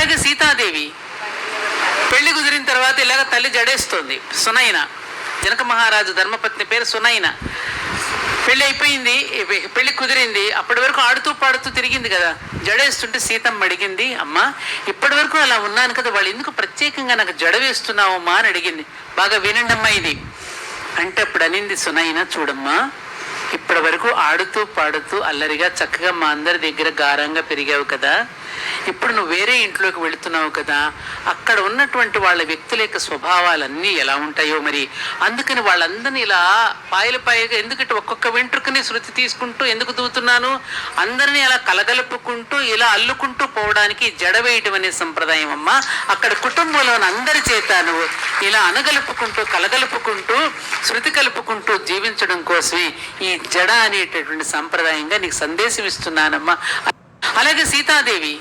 అలాగే సీతాదేవి. పెళ్ళి కుదిరిన తర్వాత ఇలాగ తల్లి జడేస్తుంది. సునైన. జనక మహారాజు ధర్మపత్ని పేరు సునైన. పెళ్ళి అయిపోయింది పెళ్ళి పెళ్ళి కుదిరింది. అప్పటి వరకు ఆడుతూ పాడుతూ తిరిగింది కదా. జడేస్తుంటే సీతమ్మ అడిగింది అమ్మా ఇప్పటి వరకు అలా ఉన్నాను కదా వాళ్ళు ఎందుకు ప్రత్యేకంగా నాకు జడ వేస్తున్నావమ్మా? అని అడిగింది. బాగా వినండమ్మా ఇది. అంటే అప్పుడు అనింది సునైన చూడమ్మా ఇప్పటి వరకు ఆడుతూ పాడుతూ అల్లరిగా చక్కగా మా అందరి దగ్గర గారంగా పెరిగావు కదా. ఇప్పుడు నువ్వు వేరే ఇంట్లోకి వెళుతున్నావు కదా. అక్కడ ఉన్నటువంటి వాళ్ళ వ్యక్తుల యొక్క స్వభావాలన్నీ ఎలా ఉంటాయో మరి అందుకని వాళ్ళందరినీ ఇలా పాయల పాయగా ఎందుకంటే ఒక్కొక్క వెంట్రుకని శృతి తీసుకుంటూ ఎందుకు దూతున్నాను? అందరినీ అలా కలగలుపుకుంటూ ఇలా అల్లుకుంటూ పోవడానికి జడ వేయటం అనే సంప్రదాయం అమ్మ. అక్కడ కుటుంబంలోని అందరి చేత నువ్వు ఇలా అనగలుపుకుంటూ కలగలుపుకుంటూ శృతి కలుపుకుంటూ జీవించడం కోసమే ఈ జడ అనేటటువంటి సంప్రదాయంగా నీకు సందేశం ఇస్తున్నానమ్మా. అలాగే సీతాదేవి